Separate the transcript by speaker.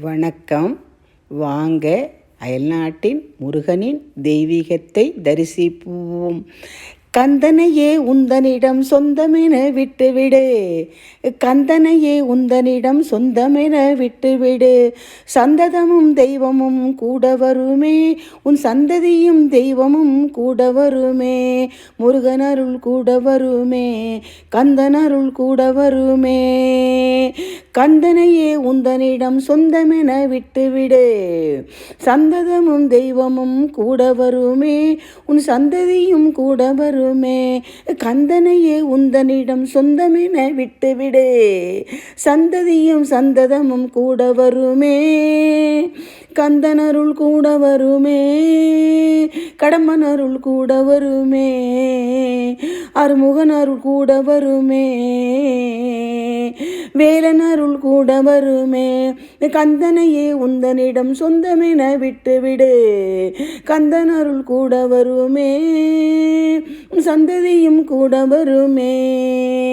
Speaker 1: வணக்கம். வாங்க அயல்நாட்டின் முருகனின் தெய்வீகத்தை தரிசிப்போம். கந்தனையே உந்தனிடம் சொந்தமென விட்டுவிடு. கந்தனையே உந்தனிடம் சொந்தமென விட்டுவிடு. சந்ததமும் தெய்வமும் கூட வருமே. உன் சந்ததியும் தெய்வமும் கூட வருமே. முருகனருள் கூட வருமே. கந்தனருள் கூட வருமே. கந்தனையே உந்தனிடம் சொந்தமென விட்டுவிடு. சந்ததமும் தெய்வமும் கூட வருமே. உன் சந்ததியும் கூட வருமே. கந்தனையே உந்தனிடம் சொந்தமென விட்டுவிடு. சந்ததியும் சந்ததமும் கூட வருமே. கந்தனருள் கூட வருமே. கடம்பனருள் கூட வருமே. அருமுகனருள் கூட வருமே. வேலனருள் கூட வருமே. கந்தனையே உந்தனிடம் சொந்தமென விட்டுவிடு. கந்தனருள் கூட வருமே. சந்ததியும் கூட வருமே.